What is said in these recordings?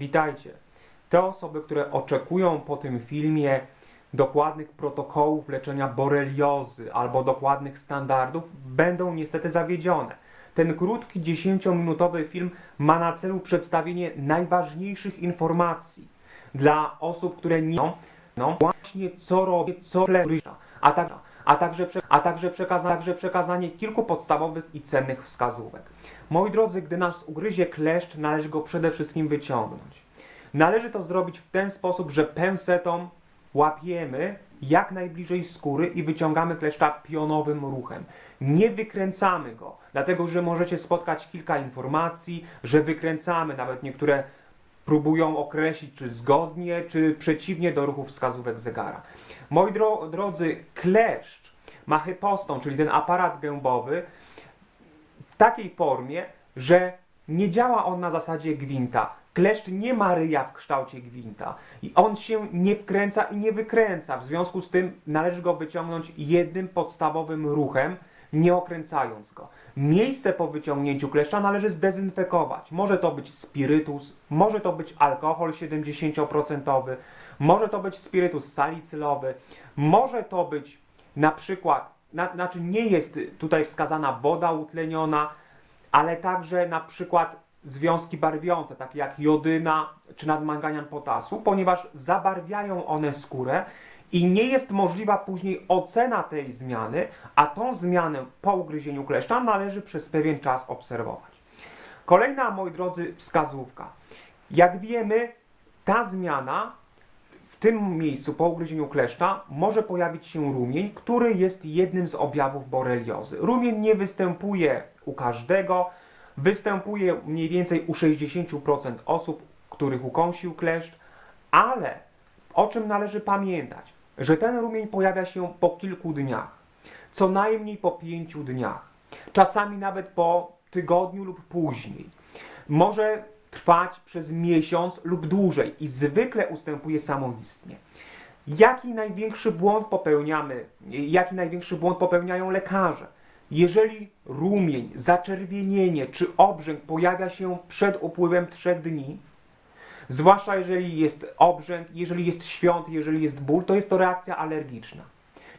Witajcie. Te osoby, które oczekują po tym filmie dokładnych protokołów leczenia boreliozy albo dokładnych standardów, będą niestety zawiedzione. Ten krótki, 10-minutowy film ma na celu przedstawienie najważniejszych informacji dla osób, które nie no, właśnie co robię, co leczy, a, tak, a, także, a także, przekaza, także przekazanie kilku podstawowych i cennych wskazówek. Moi drodzy, gdy nas ugryzie kleszcz, należy go przede wszystkim wyciągnąć. Należy to zrobić w ten sposób, że pęsetą łapiemy jak najbliżej skóry i wyciągamy kleszcza pionowym ruchem. Nie wykręcamy go, dlatego że możecie spotkać kilka informacji, że wykręcamy, nawet niektóre próbują określić, czy zgodnie, czy przeciwnie do ruchów wskazówek zegara. Moi dro drodzy, kleszcz ma hypostą, czyli ten aparat gębowy, w takiej formie, że nie działa on na zasadzie gwinta. Kleszcz nie ma ryja w kształcie gwinta i on się nie wkręca i nie wykręca. W związku z tym należy go wyciągnąć jednym podstawowym ruchem, nie okręcając go. Miejsce po wyciągnięciu kleszcza należy zdezynfekować. Może to być spirytus, może to być alkohol 70%, może to być spirytus salicylowy, może to być na przykład, na, znaczy nie jest tutaj wskazana woda utleniona, ale także na przykład związki barwiące, takie jak jodyna czy nadmanganian potasu, ponieważ zabarwiają one skórę i nie jest możliwa później ocena tej zmiany, a tą zmianę po ugryzieniu kleszcza należy przez pewien czas obserwować. Kolejna, moi drodzy, wskazówka. Jak wiemy, ta zmiana w tym miejscu po ugryzieniu kleszcza może pojawić się rumień, który jest jednym z objawów boreliozy. Rumień nie występuje u każdego, występuje mniej więcej u 60% osób, których ukąsił kleszcz, ale o czym należy pamiętać, że ten rumień pojawia się po kilku dniach, co najmniej po pięciu dniach, czasami nawet po tygodniu lub później. Może trwać przez miesiąc lub dłużej i zwykle ustępuje samoistnie. Jaki największy błąd popełniamy, jaki największy błąd popełniają lekarze? Jeżeli rumień, zaczerwienienie czy obrzęk pojawia się przed upływem trzech dni, zwłaszcza jeżeli jest obrzęk, jeżeli jest świąt, jeżeli jest ból, to jest to reakcja alergiczna.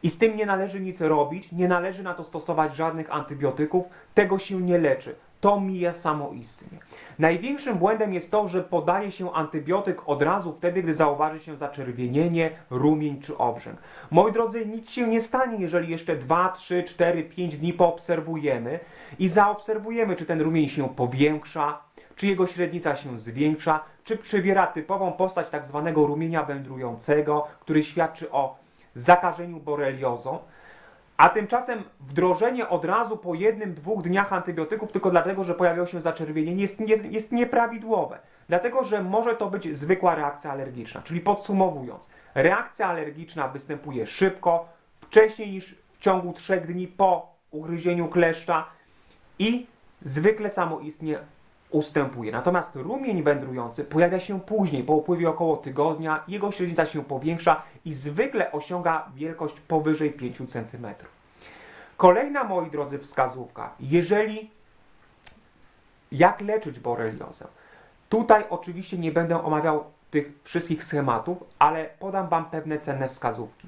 I z tym nie należy nic robić, nie należy na to stosować żadnych antybiotyków, tego się nie leczy. To mija samoistnie. Największym błędem jest to, że podaje się antybiotyk od razu wtedy, gdy zauważy się zaczerwienienie, rumień czy obrzęk. Moi drodzy, nic się nie stanie, jeżeli jeszcze 2, 3, 4, 5 dni poobserwujemy i zaobserwujemy, czy ten rumień się powiększa, czy jego średnica się zwiększa, czy przybiera typową postać tak zwanego rumienia wędrującego, który świadczy o zakażeniu boreliozą. A tymczasem wdrożenie od razu po jednym, dwóch dniach antybiotyków tylko dlatego, że pojawiło się zaczerwienienie jest, nie, jest nieprawidłowe. Dlatego, że może to być zwykła reakcja alergiczna. Czyli podsumowując, reakcja alergiczna występuje szybko, wcześniej niż w ciągu trzech dni po ugryzieniu kleszcza i zwykle samoistnie ustępuje. Natomiast rumień wędrujący pojawia się później, po upływie około tygodnia, jego średnica się powiększa i zwykle osiąga wielkość powyżej 5 cm. Kolejna, moi drodzy, wskazówka. Jeżeli jak leczyć boreliozę? Tutaj oczywiście nie będę omawiał tych wszystkich schematów, ale podam Wam pewne cenne wskazówki.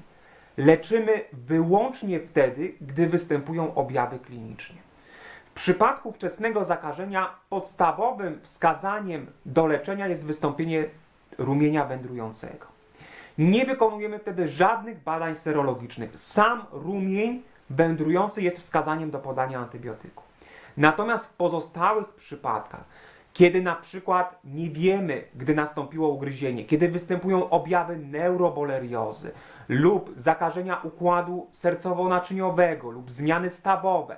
Leczymy wyłącznie wtedy, gdy występują objawy kliniczne. Przypadku wczesnego zakażenia podstawowym wskazaniem do leczenia jest wystąpienie rumienia wędrującego. Nie wykonujemy wtedy żadnych badań serologicznych. Sam rumień wędrujący jest wskazaniem do podania antybiotyku. Natomiast w pozostałych przypadkach, kiedy na przykład nie wiemy, gdy nastąpiło ugryzienie, kiedy występują objawy neuroboleriozy lub zakażenia układu sercowo-naczyniowego lub zmiany stawowe,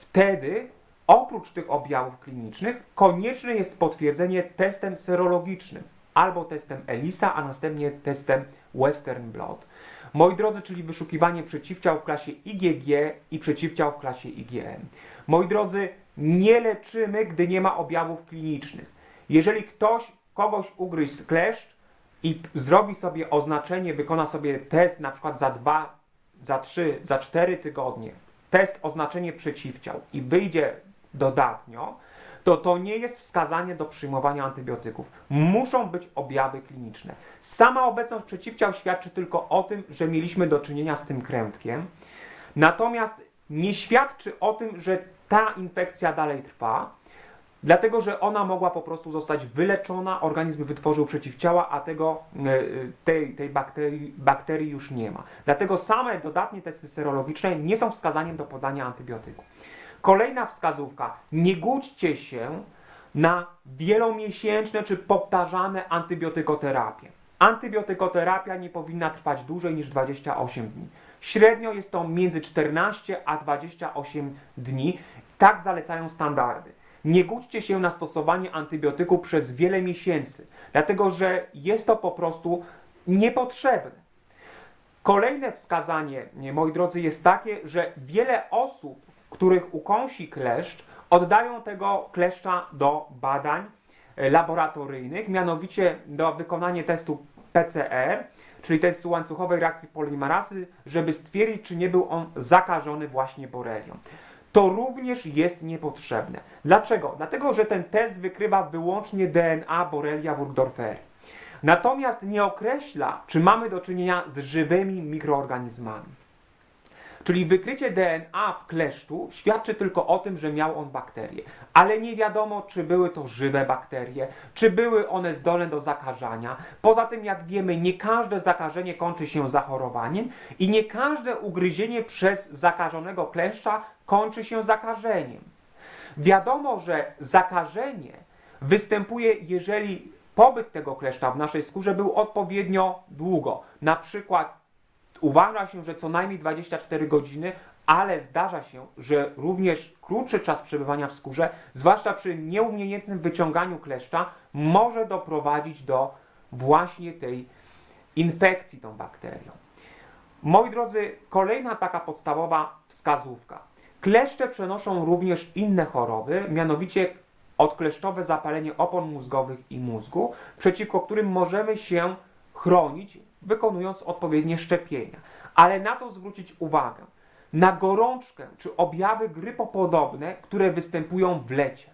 wtedy oprócz tych objawów klinicznych konieczne jest potwierdzenie testem serologicznym albo testem ELISA, a następnie testem Western Blot. Moi drodzy, czyli wyszukiwanie przeciwciał w klasie IgG i przeciwciał w klasie IgM. Moi drodzy, nie leczymy, gdy nie ma objawów klinicznych. Jeżeli ktoś kogoś ugryzł kleszcz i zrobi sobie oznaczenie, wykona sobie test na przykład za dwa, za trzy, za cztery tygodnie, test oznaczenie przeciwciał i wyjdzie dodatnio, to to nie jest wskazanie do przyjmowania antybiotyków. Muszą być objawy kliniczne. Sama obecność przeciwciał świadczy tylko o tym, że mieliśmy do czynienia z tym krętkiem. Natomiast nie świadczy o tym, że ta infekcja dalej trwa, dlatego że ona mogła po prostu zostać wyleczona, organizm wytworzył przeciwciała, a tego, e, e, tej, tej bakterii, bakterii już nie ma. Dlatego same dodatnie testy serologiczne nie są wskazaniem do podania antybiotyku. Kolejna wskazówka. Nie głódźcie się na wielomiesięczne czy powtarzane antybiotykoterapię. Antybiotykoterapia nie powinna trwać dłużej niż 28 dni. Średnio jest to między 14 a 28 dni. Tak zalecają standardy. Nie głódźcie się na stosowanie antybiotyku przez wiele miesięcy, dlatego że jest to po prostu niepotrzebne. Kolejne wskazanie, nie, moi drodzy, jest takie, że wiele osób, których ukąsi kleszcz, oddają tego kleszcza do badań laboratoryjnych, mianowicie do wykonania testu PCR, czyli testu łańcuchowej reakcji polimerasy, żeby stwierdzić, czy nie był on zakażony właśnie borelią. To również jest niepotrzebne. Dlaczego? Dlatego, że ten test wykrywa wyłącznie DNA Borrelia burgdorferi. Natomiast nie określa, czy mamy do czynienia z żywymi mikroorganizmami. Czyli wykrycie DNA w kleszczu świadczy tylko o tym, że miał on bakterie, ale nie wiadomo, czy były to żywe bakterie, czy były one zdolne do zakażania. Poza tym, jak wiemy, nie każde zakażenie kończy się zachorowaniem i nie każde ugryzienie przez zakażonego kleszcza kończy się zakażeniem. Wiadomo, że zakażenie występuje, jeżeli pobyt tego kleszcza w naszej skórze był odpowiednio długo. Na przykład uważa się, że co najmniej 24 godziny, ale zdarza się, że również krótszy czas przebywania w skórze, zwłaszcza przy nieumiejętnym wyciąganiu kleszcza, może doprowadzić do właśnie tej infekcji tą bakterią. Moi drodzy, kolejna taka podstawowa wskazówka. Kleszcze przenoszą również inne choroby, mianowicie odkleszczowe zapalenie opon mózgowych i mózgu, przeciwko którym możemy się chronić, wykonując odpowiednie szczepienia. Ale na co zwrócić uwagę? Na gorączkę czy objawy grypopodobne, które występują w lecie.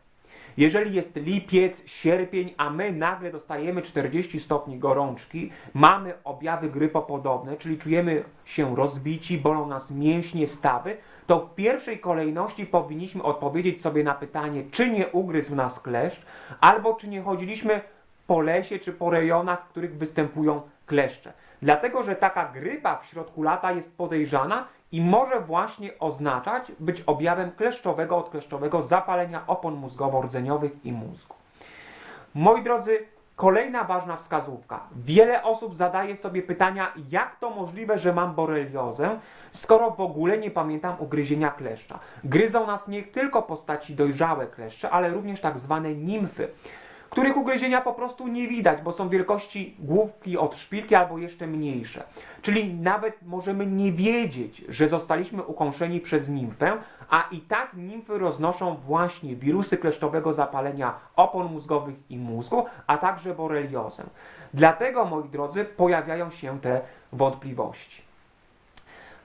Jeżeli jest lipiec, sierpień, a my nagle dostajemy 40 stopni gorączki, mamy objawy grypopodobne, czyli czujemy się rozbici, bolą nas mięśnie, stawy, to w pierwszej kolejności powinniśmy odpowiedzieć sobie na pytanie, czy nie ugryzł nas kleszcz, albo czy nie chodziliśmy po lesie czy po rejonach, w których występują kleszcze. Dlatego, że taka grypa w środku lata jest podejrzana i może właśnie oznaczać być objawem kleszczowego, odkleszczowego zapalenia opon mózgowo-rdzeniowych i mózgu. Moi drodzy, kolejna ważna wskazówka. Wiele osób zadaje sobie pytania, jak to możliwe, że mam boreliozę, skoro w ogóle nie pamiętam ugryzienia kleszcza. Gryzą nas nie tylko postaci dojrzałe kleszcze, ale również tak zwane nimfy których ugryzienia po prostu nie widać, bo są wielkości główki od szpilki albo jeszcze mniejsze. Czyli nawet możemy nie wiedzieć, że zostaliśmy ukąszeni przez nimfę, a i tak nimfy roznoszą właśnie wirusy kleszczowego zapalenia opon mózgowych i mózgu, a także boreliozę. Dlatego, moi drodzy, pojawiają się te wątpliwości.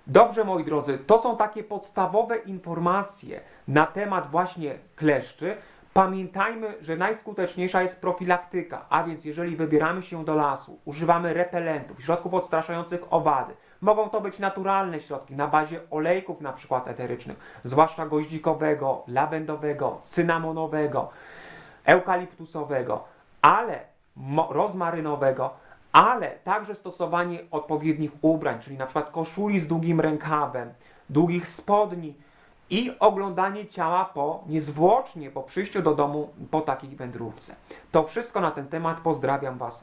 Dobrze, moi drodzy, to są takie podstawowe informacje na temat właśnie kleszczy. Pamiętajmy, że najskuteczniejsza jest profilaktyka, a więc jeżeli wybieramy się do lasu, używamy repelentów, środków odstraszających owady. Mogą to być naturalne środki na bazie olejków na przykład eterycznych, zwłaszcza goździkowego, lawendowego, cynamonowego, eukaliptusowego, ale rozmarynowego, ale także stosowanie odpowiednich ubrań, czyli na przykład koszuli z długim rękawem, długich spodni, i oglądanie ciała po niezwłocznie po przyjściu do domu po takiej wędrówce. To wszystko na ten temat. Pozdrawiam Was.